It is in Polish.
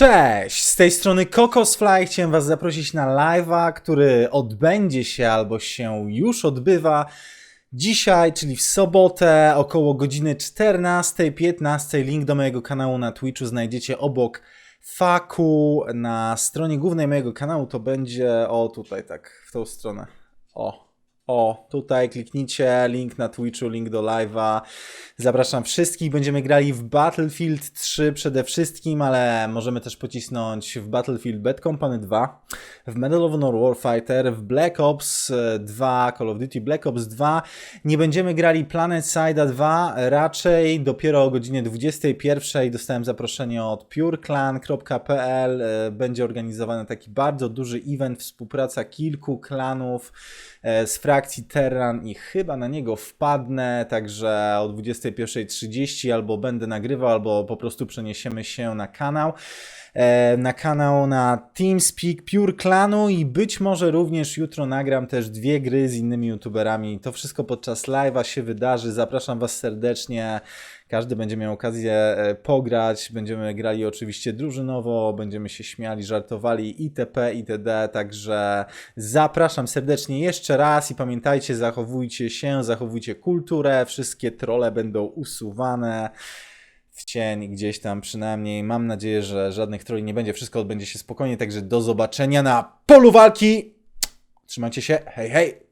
Cześć! Z tej strony Kokosfly. Chciałem Was zaprosić na live'a, który odbędzie się albo się już odbywa dzisiaj, czyli w sobotę około godziny 14-15. Link do mojego kanału na Twitchu znajdziecie obok faku. Na stronie głównej mojego kanału to będzie o tutaj tak, w tą stronę. O. O, tutaj kliknijcie link na Twitchu, link do live'a. Zapraszam wszystkich. Będziemy grali w Battlefield 3 przede wszystkim, ale możemy też pocisnąć w Battlefield Bad Company 2, w Medal of Honor Warfighter, w Black Ops e, 2, Call of Duty Black Ops 2. Nie będziemy grali Planet Side 2, raczej dopiero o godzinie 21 dostałem zaproszenie od pureclan.pl. E, Będzie organizowany taki bardzo duży event, współpraca kilku klanów e, z frakcji Terran i chyba na niego wpadnę, także o 21.30 albo będę nagrywał, albo po prostu przeniesiemy się na kanał. e, Na kanał na TeamSpeak Pure Clanu i być może również jutro nagram też dwie gry z innymi youtuberami. To wszystko podczas live'a się wydarzy. Zapraszam Was serdecznie. Każdy będzie miał okazję e, pograć. Będziemy grali oczywiście drużynowo, będziemy się śmiali, żartowali itp. itd. Także zapraszam serdecznie jeszcze raz i pamiętajcie, zachowujcie się, zachowujcie kulturę. Wszystkie trole będą usuwane w cień gdzieś tam przynajmniej. Mam nadzieję, że żadnych troli nie będzie. Wszystko odbędzie się spokojnie. Także do zobaczenia na polu walki. Trzymajcie się. Hej, hej!